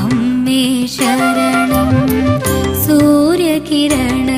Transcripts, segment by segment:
അമ്മേ ശരണം. സൂര്യകിരണം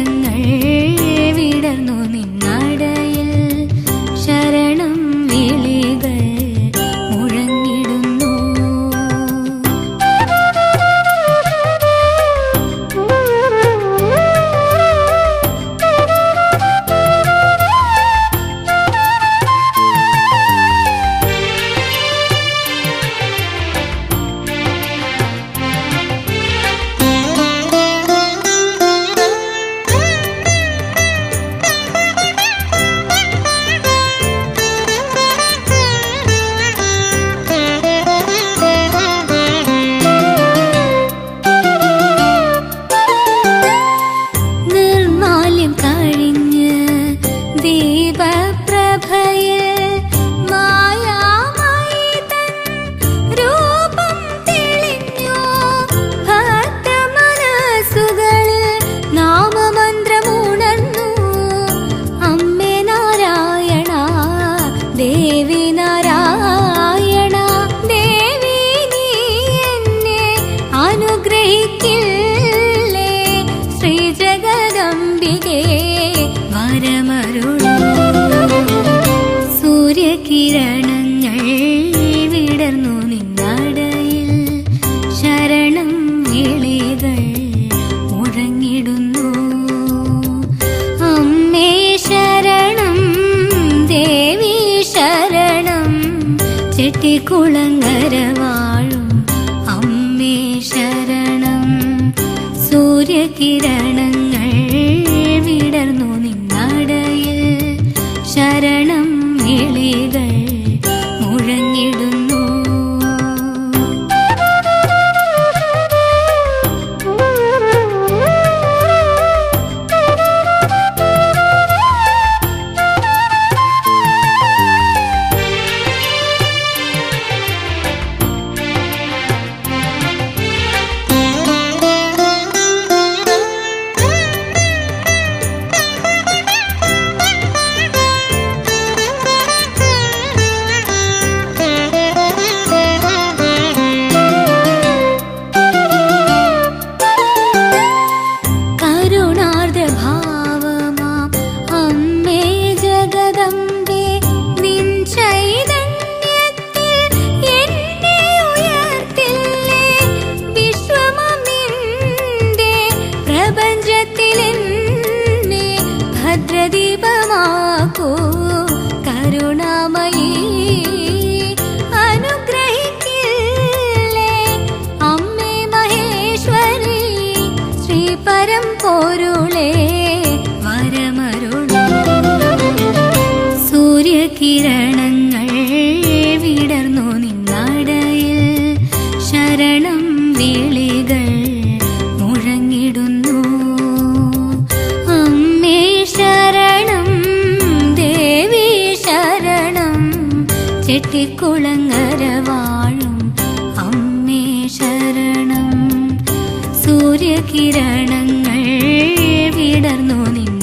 അരുളി സൂര്യകിരണങ്ങൾ വിടർന്നു ശരണം ശരണം ദേവി ശരണം വാഴും അമ്മേ ശരണം. സൂര്യകിരണങ്ങൾ ചെട്ടിക്കുളങ്ങര വാഴും അമ്മേ ശരണം. സൂര്യകിരണങ്ങൾ വിടർന്നു നിൻ